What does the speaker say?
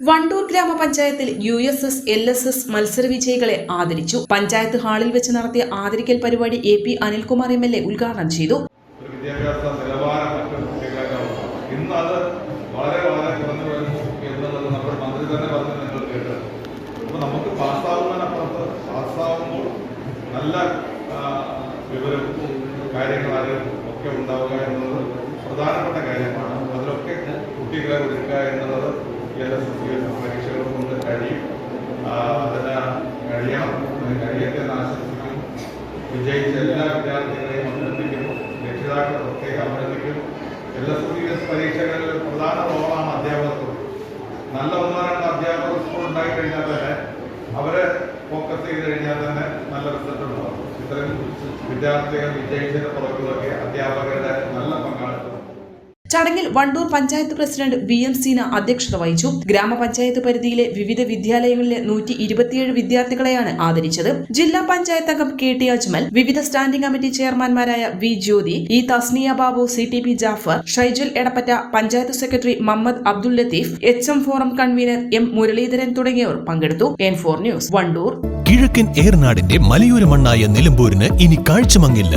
Wandoor ഗ്രാമപഞ്ചായത്തിൽ U S S L S S മത്സര വിജയികളെ ആദരിച്ചു. പഞ്ചായത്ത് ഹാളിൽ വെച്ച് നടത്തിയ ആദരിക്കൽ പരിപാടി A P Anilkumar M L A ഉദ്ഘാടനം ചെയ്തു. നല്ല വിവരവും കാര്യങ്ങളും ഒക്കെ ഉണ്ടാവുക ഇന്ന് എസ് പരീക്ഷകളിൽ പ്രധാന റോളാണ് നല്ല ഒന്നോ രണ്ട് അധ്യാപകർ സ്കൂൾ ഉണ്ടായി കഴിഞ്ഞാൽ തന്നെ അവരെ ഫോക്കസ് ചെയ്ത് കഴിഞ്ഞാൽ തന്നെ നല്ല റിസൾട്ട് ഉണ്ടാവും. ഇത്രയും വിദ്യാർത്ഥികൾ വിജയിച്ചതിന് പുറകിലൊക്കെ അധ്യാപകരുടെ ചടങ്ങിൽ Wandoor panchayat president V M Seena അധ്യക്ഷത വഹിച്ചു. ഗ്രാമപഞ്ചായത്ത് പരിധിയിലെ വിവിധ വിദ്യാലയങ്ങളിലെ നൂറ്റി ഇരുപത്തിയേഴ് വിദ്യാർത്ഥികളെയാണ് ആദരിച്ചത്. ജില്ലാ പഞ്ചായത്ത് അംഗം കെ ടി അജ്മൽ വിവിധ standing committee ചെയർമാൻമാരായ V Jyothi E Thasniya Babu C T P Jafar Shaijul Edappatta panchayat secretary Muhammad Abdul Latheef H M forum convener M Muraleedharan തുടങ്ങിയവർ പങ്കെടുത്തു. N four news Wandoor. കിഴക്കൻ ഏർനാടിന്റെ മലയോര മണ്ണായ നിലമ്പൂരിന് ഇനി കാഴ്ചമങ്ങില്ല.